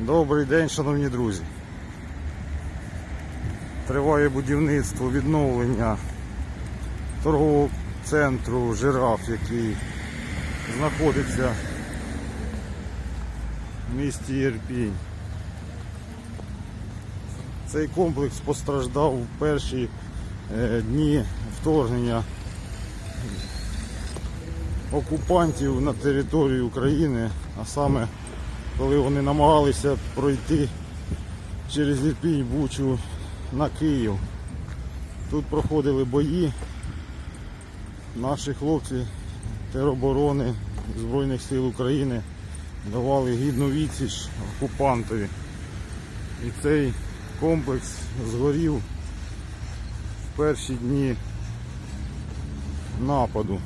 Добрий день, шановні друзі. Триває будівництво відновлення торгового центру жираф, який знаходиться в місті Єрпінь. Цей комплекс постраждав у перші е, дні вторгнення окупантів на територію України, а саме коли вони намагалися пройти через Ірпінь, Бучу на Київ. Тут проходили бої. Наші хлопці тероборони Збройних сил України давали гідну відсіч окупантові. І цей комплекс згорів в перші дні нападу.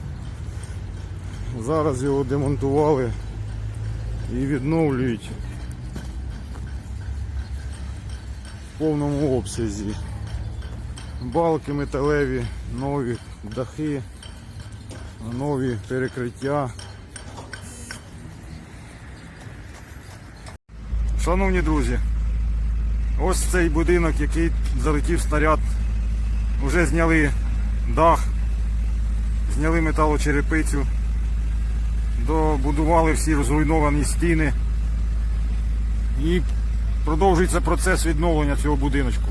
Зараз його демонтували і відновлюють в повному обсязі. Балки металеві, нові дахи, нові перекриття. Шановні друзі, ось цей будинок, який залетів снаряд, вже зняли дах, зняли металочерепицю добудували всі розруйновані стіни і продовжується процес відновлення цього будиночку.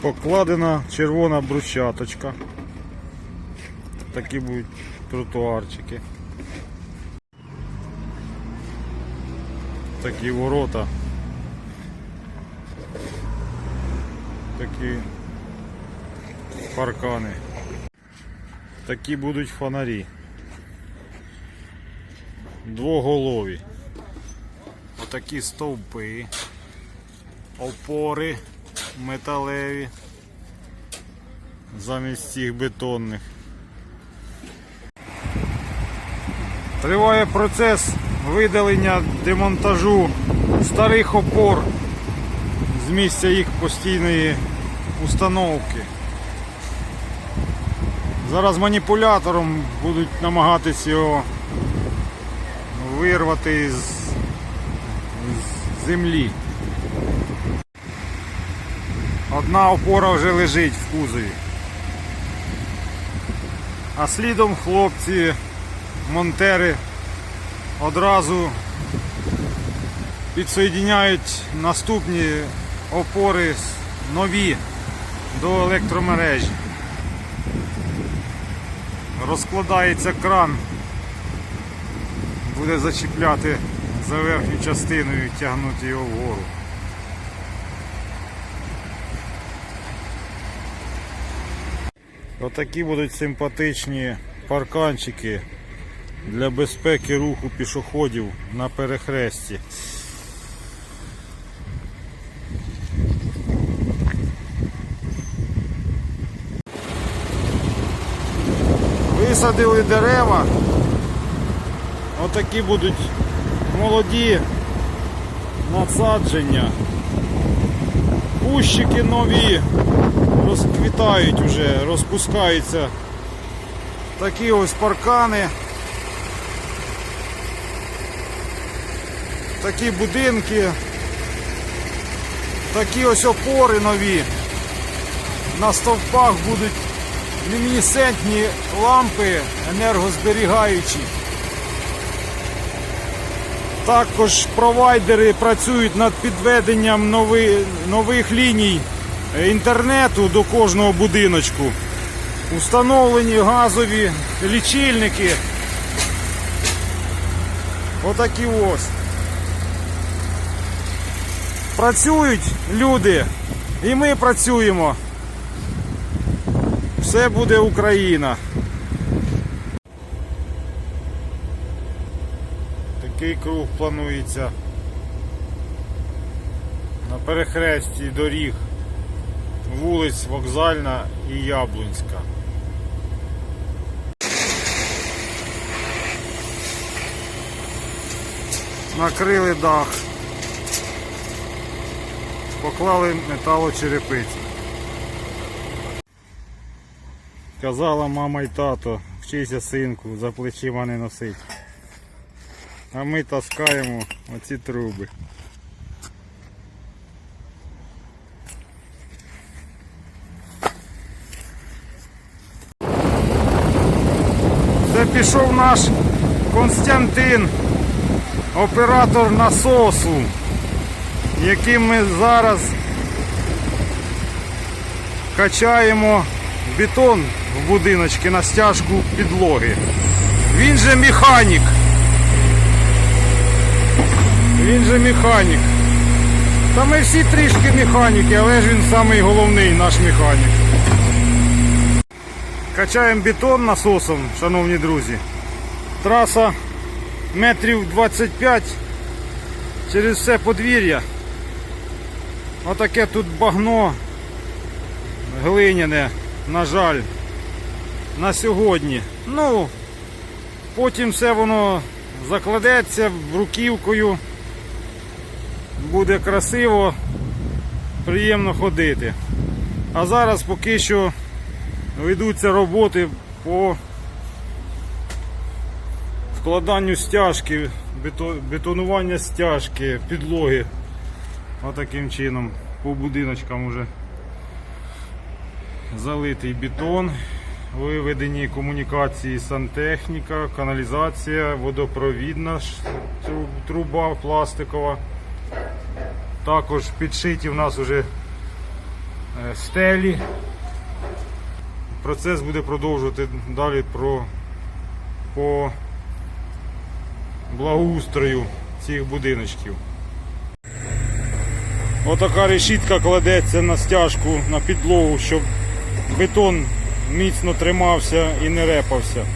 Покладена червона брусчаточка. Такі будуть тротуарчики. Такі ворота. Такі паркани. Такі будуть фонарі. Двоголові. Отакі стовпи, опори металеві замість цих бетонних. Триває процес видалення демонтажу старих опор з місця їх постійної установки. Зараз маніпулятором будуть намагатись його вирвати з, з землі. Одна опора вже лежить в кузові. А слідом хлопці, монтери одразу підсоєдняють наступні опори нові до електромережі розкладається кран, буде зачіпляти за верхню частину і тягнути його вгору. Отакі будуть симпатичні парканчики для безпеки руху пішоходів на перехресті. Висадили дерева. Отакі будуть молоді насадження. Кущики нові розквітають уже, розпускаються. Такі ось паркани. Такі будинки. Такі ось опори нові. На стовпах будуть люмінесцентні лампи енергозберігаючі. Також провайдери працюють над підведенням нови, нових ліній інтернету до кожного будиночку. Установлені газові лічильники. Отакі ось. Працюють люди, і ми працюємо. Все буде Україна. Такий круг планується на перехресті доріг вулиць Вокзальна і Яблунська. Накрили дах, поклали металочерепицю. Казала мама і тато вчися синку, за плечима не носить. А ми таскаємо оці труби. Це пішов наш Константин, оператор насосу, яким ми зараз качаємо бетон в будиночки на стяжку підлоги. Він же механік. Він же механік. Та ми всі трішки механіки, але ж він самий головний наш механік. Качаємо бетон насосом, шановні друзі. Траса метрів 25 через все подвір'я. Отаке тут багно глиняне, на жаль, на сьогодні. Ну, потім все воно закладеться бруківкою. Буде красиво, приємно ходити. А зараз поки що ведуться роботи по складанню стяжки, бето- бетонування стяжки, підлоги. Отаким чином по будиночкам уже залитий бетон, виведені комунікації сантехніка, каналізація, водопровідна труба пластикова. Також підшиті в нас вже е, стелі. Процес буде продовжувати далі про, по благоустрою цих будиночків. Отака решітка кладеться на стяжку, на підлогу, щоб бетон міцно тримався і не репався.